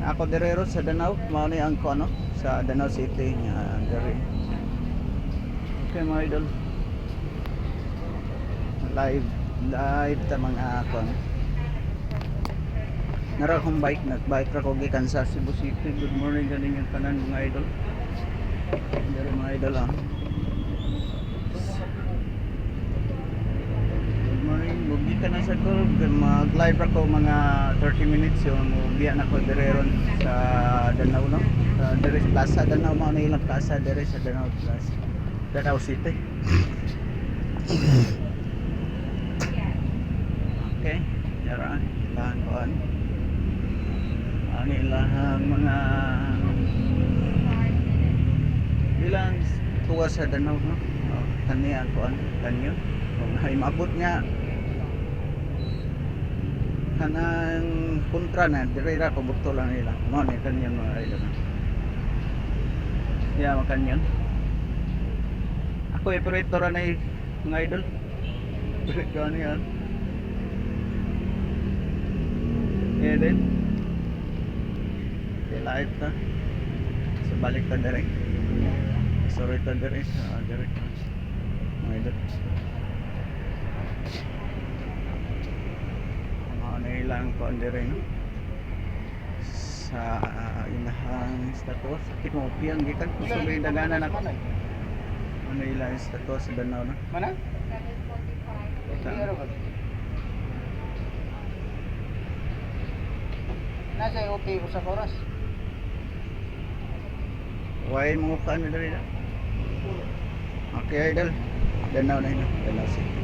Ako direro sa Danau, mao ni ang ko, ano sa Danau City nga diri. Okay mga idol. Live live ta mga kon. Nara akong bike, nagbike ra ko gikan sa Cebu City. Good morning ganing ang tanan mga idol. Diri mga idol ah. Good morning, bugi ka na sa ko. Mag-live ako mga 30 minutes yung mubiya na ko dire ron sa Danau no. Sa dire Plaza Danau mao na ilang plaza dire sa Danau Plaza. Danau City. okay, yara ilang kuan. Ang ilang mga bilang tuwa sa Danau no. Oh, kani ang kuan, kanyo. Kung ay maabot nga kanang kontra na dire ra ko bukto lang nila. Mo ni kanyan mga idol. Yeah makanyan ako operator na mga idol. Ko ano yan yeah din. Dilait na. So balik ka direct sorry ka direct sa direct mga idol nailang ko andere no? Sa uh, inahang status sakit mo piyang gikan kusubay daganan ako ano ilang status sa Danau no? Mana? Nasa OT ko sa oras. Wain mo ka ano dali na okay idol. Danau na yun Danau City